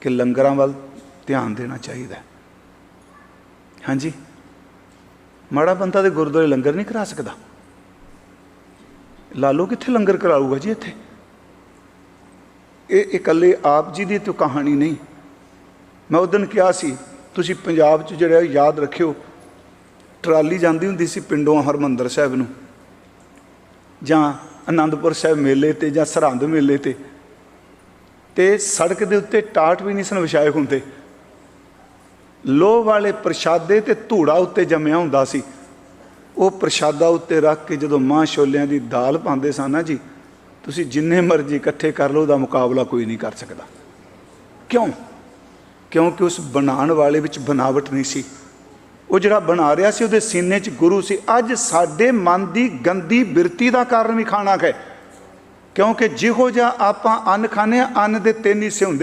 ਕਿ ਲੰਗਰਾਂ ਵੱਲ ਧਿਆਨ ਦੇਣਾ ਚਾਹੀਦਾ ਹਾਂਜੀ? ਮਾੜਾ ਬੰਦਾ ਤੇ ਗੁਰਦੁਆਰੇ ਲੰਗਰ ਨਹੀਂ ਕਰਾ ਸਕਦਾ। ਲਾਲੋ ਕਿੱਥੇ ਲੰਗਰ ਕਰਾਊਗਾ ਜੀ ਇੱਥੇ? ਇਹ ਇਕੱਲੇ ਆਪ ਜੀ ਦੀ ਤਾਂ ਕਹਾਣੀ ਨਹੀਂ। ਮੈਂ ਉਦੋਂ ਕਿਹਾ ਸੀ, ਤੁਸੀਂ ਪੰਜਾਬ 'ਚ ਜਿਹੜਾ ਯਾਦ ਰੱਖਿਓ, ਟਰਾਲੀ ਜਾਂਦੀ ਹੁੰਦੀ ਸੀ ਪਿੰਡੋਂ ਹਰਮੰਦਰ ਸਾਹਿਬ ਨੂੰ, ਜਾਂ ਆਨੰਦਪੁਰ ਸਾਹਿਬ ਮੇਲੇ ਤੇ ਜਾਂ ਸਰਹੰਦ ਮੇਲੇ ਤੇ। ਤੇ ਸੜਕ ਦੇ ਉੱਤੇ ਟਾਟ ਵੀ ਨਹੀਂ ਸਨ ਵਿਛਾਏ ਹੁੰਦੇ। ਲੋਹ ਵਾਲੇ ਪ੍ਰਸ਼ਾਦੇ ਤੇ ਧੂੜਾ ਉੱਤੇ ਜੰਮਿਆ ਹੁੰਦਾ ਸੀ। ਉਹ ਪ੍ਰਸ਼ਾਦਾ ਉੱਤੇ ਰੱਖ ਕੇ ਜਦੋਂ ਮਾਂ ਛੋਲਿਆਂ ਦੀ ਦਾਲ ਪਾਉਂਦੇ ਸਨ ਨਾ ਜੀ, ਤੁਸੀਂ ਜਿੰਨੇ ਮਰਜ਼ੀ ਇਕੱਠੇ ਕਰ ਲਓ, ਉਹਦਾ ਮੁਕਾਬਲਾ ਕੋਈ ਨਹੀਂ ਕਰ ਸਕਦਾ। ਕਿਉਂ? ਕਿਉਂਕਿ ਉਸ ਬਣਾਉਣ ਵਾਲੇ ਵਿੱਚ ਬਨਾਵਟ ਨਹੀਂ ਸੀ। ਉਹ ਜਿਹੜਾ ਬਣਾ ਰਿਹਾ ਸੀ, ਉਹਦੇ ਸੀਨੇ 'ਚ ਗੁਰੂ ਸੀ। ਅੱਜ ਸਾਡੇ ਮਨ ਦੀ ਗੰਦੀ ਬਿਰਤੀ ਦਾ ਕਾਰਨ ਵੀ ਖਾਣਾ ਹੈ। ਕਿਉਂਕਿ ਜਿਹੋ ਜਿਹਾ ਆਪਾਂ ਅੰਨ ਖਾਂਦੇ ਹਾਂ ਅੰਨ ਦੇ ਤਿੰਨ ਹਿੱਸੇ ਹੁੰਦੇ